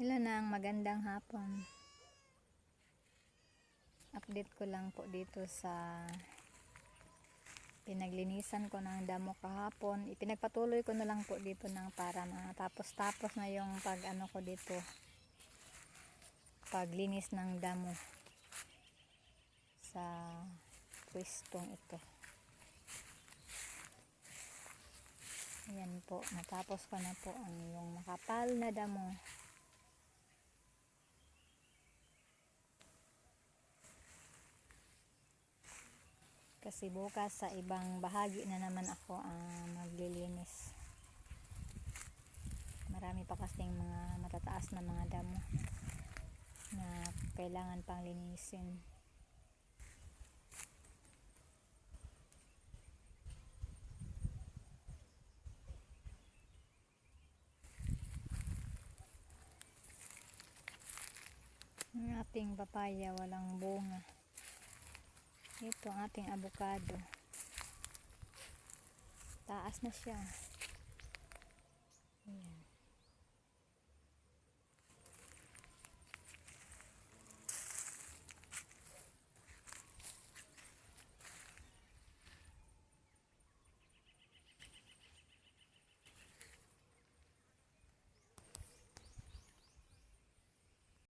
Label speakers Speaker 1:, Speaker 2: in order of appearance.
Speaker 1: Hello nang magandang hapon. Update ko lang po dito sa pinaglinisan ko ng damo kahapon. Ipinagpatuloy ko na lang po dito ng para matapos-tapos na yung pag ano ko dito. Paglinis ng damo sa pwestong ito. Ayan po, natapos ko na po ang yung makapal na damo. Kasi bukas sa ibang bahagi na naman ako ang maglilinis. Marami pa kasing mga matataas na mga damo na kailangan pang linisin. Ang ating papaya walang bunga. Ito ang ating avocado. Taas na siya.